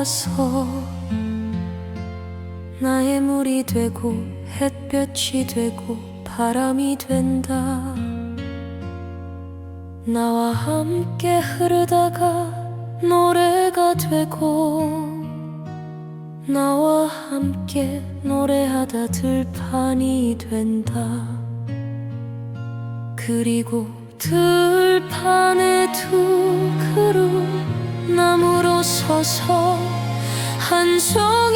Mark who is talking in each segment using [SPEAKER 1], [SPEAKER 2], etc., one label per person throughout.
[SPEAKER 1] 와서 나의 물이 되고 햇볕이 되고 바람이 된다. 나와 함께 흐르다가 노래가 되고 나와 함께 노래하다 들판이 된다. 그리고 들판에 두 그루 나무로 서서 한송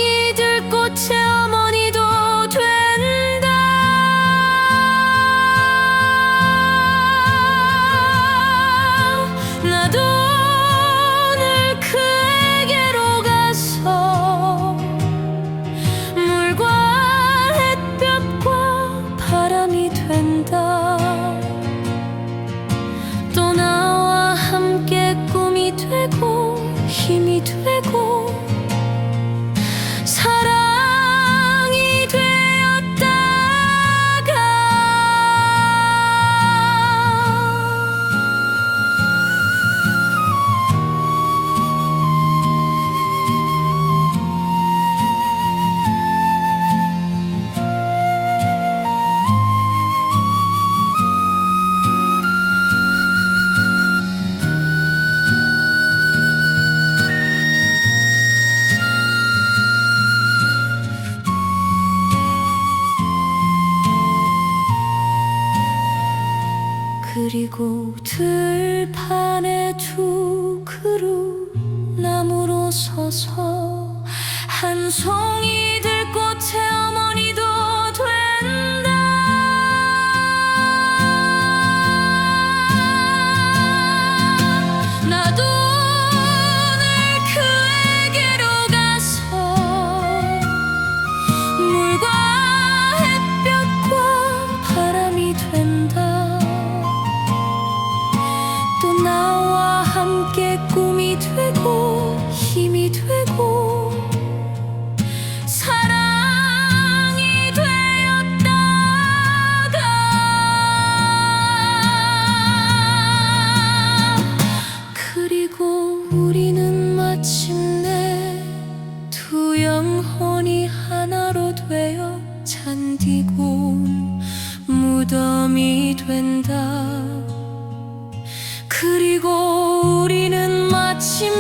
[SPEAKER 1] 들판에 두 그루 나무로 서서 한 송이 들꽃의 우리는 마침내 두 영혼이 하나로 되어 잔디고 무덤이 된다. 그리고 우리는 마침내